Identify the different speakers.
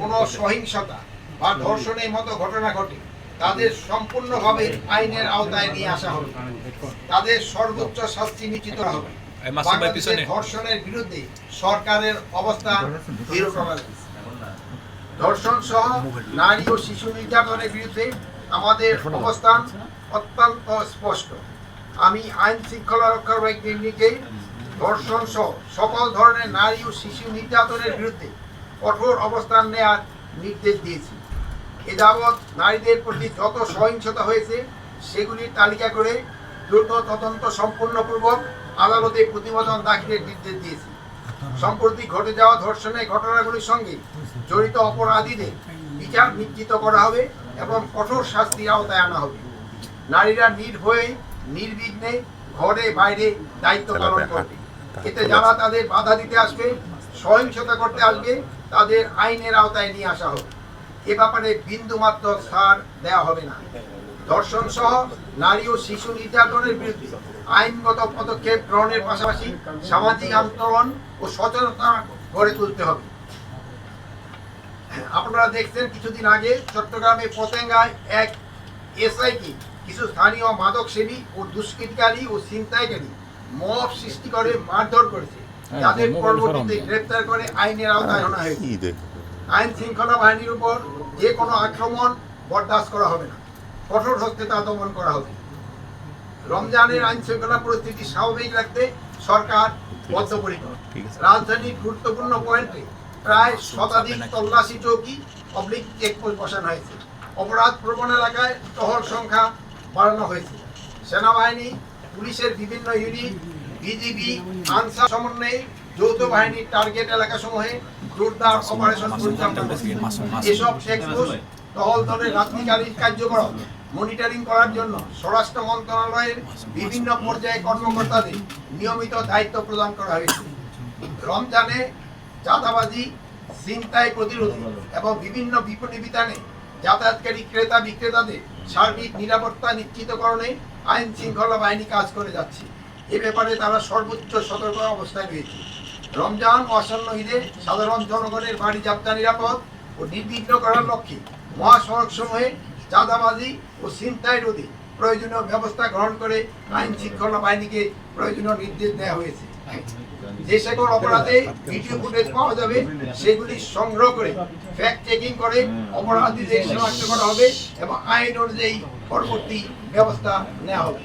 Speaker 1: কোনো সহিংসতা বা ধর্ষণের মতো ঘটনা ঘটে তাদের সম্পূর্ণভাবে আইনের আওতায় নিয়ে আসা হবে। তাদের সর্বোচ্চ শাস্তি নিশ্চিত হবে।
Speaker 2: এই মাসুম ভাই
Speaker 1: বাংলাদেশের
Speaker 2: পিছনে।
Speaker 1: ধর্ষণের বিরুদ্ধে সরকারের অবস্থান ধর্ষণ সহ নারী ও শিশু নির্যাতনের বিরুদ্ধে আমাদের অবস্থান অত্যন্ত স্পষ্ট। আমি আইন শৃঙ্খলা রক্ষার বাহিনীকে ধর্ষণ সহ সকল ধরনের নারী ও শিশু নির্যাতনের বিরুদ্ধে কঠোর অবস্থান নেওয়ার নির্দেশ দিয়েছি। এ নারীদের প্রতি যত সহিংসতা হয়েছে, সেগুলির তালিকা করে দ্রুত তদন্ত সম্পূর্ণপূর্বক আদালতে প্রতিবেদন দাখিলের নির্দেশ দিয়েছি। সম্প্রতি ঘটে যাওয়া ধর্ষণের ঘটনাগুলির সঙ্গে জড়িত অপরাধীদের বিচার নিশ্চিত করা হবে এবং কঠোর শাস্তির আওতায় আনা হবে। নারীরা নির্ভয়ে নির্বিঘ্নে ঘরে বাইরে দায়িত্ব পালন করবে। এতে যারা তাদের বাধা দিতে আসবে, সহিংসতা করতে আসবে তাদের আইনের আওতায় নিয়ে আসা হবে এ ব্যাপারে বিন্দু মাত্র ছাড় দেওয়া হবে না। ধর্ষণ সহ নারী ও শিশু নির্যাতনের বিরুদ্ধে আইনগত পদক্ষেপ গ্রহণের পাশাপাশি সামাজিক আন্দোলন ও সচেতনতা গড়ে তুলতে হবে। আপনারা দেখছেন কিছুদিন আগে চট্টগ্রামে পতেঙ্গায় এক এসআইকে কিছু স্থানীয় মাদক সেবী ও দুষ্কৃতকারী ও ছিনতাইকারী মব সৃষ্টি করে মারধর করেছে। যাদের পরবর্তীতে গ্রেপ্তার করে আইনের আওতায় আনা হয়েছে। আইন শৃঙ্খলা বাহিনীর উপর যে কোনো আক্রমণ বরদাস্ত করা হবে না। কঠোর হস্তে তা দমন করা হবে। রমজানের আইন শৃঙ্খলা পরিস্থিতি স্বাভাবিক রাখতে সরকার বদ্ধপরিকর। রাজধানীর গুরুত্বপূর্ণ পয়েন্টে প্রায় শতাধিক তল্লাশি চৌকি পাবলিক চেকপোস্ট বসানো হয়েছে। অপরাধ প্রবণ এলাকায় টহল সংখ্যা বাড়ানো হয়েছে। সেনাবাহিনী পুলিশের বিভিন্ন ইউনিট বিজিবি আনসার সমন্বয়ে যৌথ বাহিনীর টার্গেট এলাকাসমূহে জোরদার অপারেশন পরিচালনা করছে। এসব চেকপোস্ট টহল দলের কার্যক্রম মনিটরিং করার জন্য স্বরাষ্ট্র মন্ত্রণালয়ের বিভিন্ন পর্যায়ে কর্মকর্তাদের নিয়মিত দায়িত্ব প্রদান করা হয়েছে। রমজানে চাঁদাবাজি ছিনতাই প্রতিরোধে এবং বিভিন্ন বিপণী যাতায়াতকারী ক্রেতা বিক্রেতাদের সার্বিক নিরাপত্তা নিশ্চিতকরণে আইন শৃঙ্খলা বাহিনী কাজ করে যাচ্ছে। এ ব্যাপারে তারা সর্বোচ্চ সতর্ক অবস্থায় রয়েছে। রমজান আসন্ন ঈদে সাধারণ জনগণের বাড়ি যাত্রা নিরাপদ ও নির্বিঘ্ন করার লক্ষ্যে মহাসড়ক সমূহে চাঁদাবাজি ও ছিনতাই রোধে প্রয়োজনীয় ব্যবস্থা গ্রহণ করে আইন শৃঙ্খলা বাহিনীকে প্রয়োজনীয় নির্দেশ দেওয়া হয়েছে। যে সকল অপরাধে ভিডিও ফুটেজ পাওয়া যাবে, সেগুলি সংগ্রহ করে ফ্যাক্ট চেকিং করে অপরাধীদের শনাক্ত করা হবে এবং আইন অনুযায়ী পরবর্তী ব্যবস্থা নেওয়া হবে।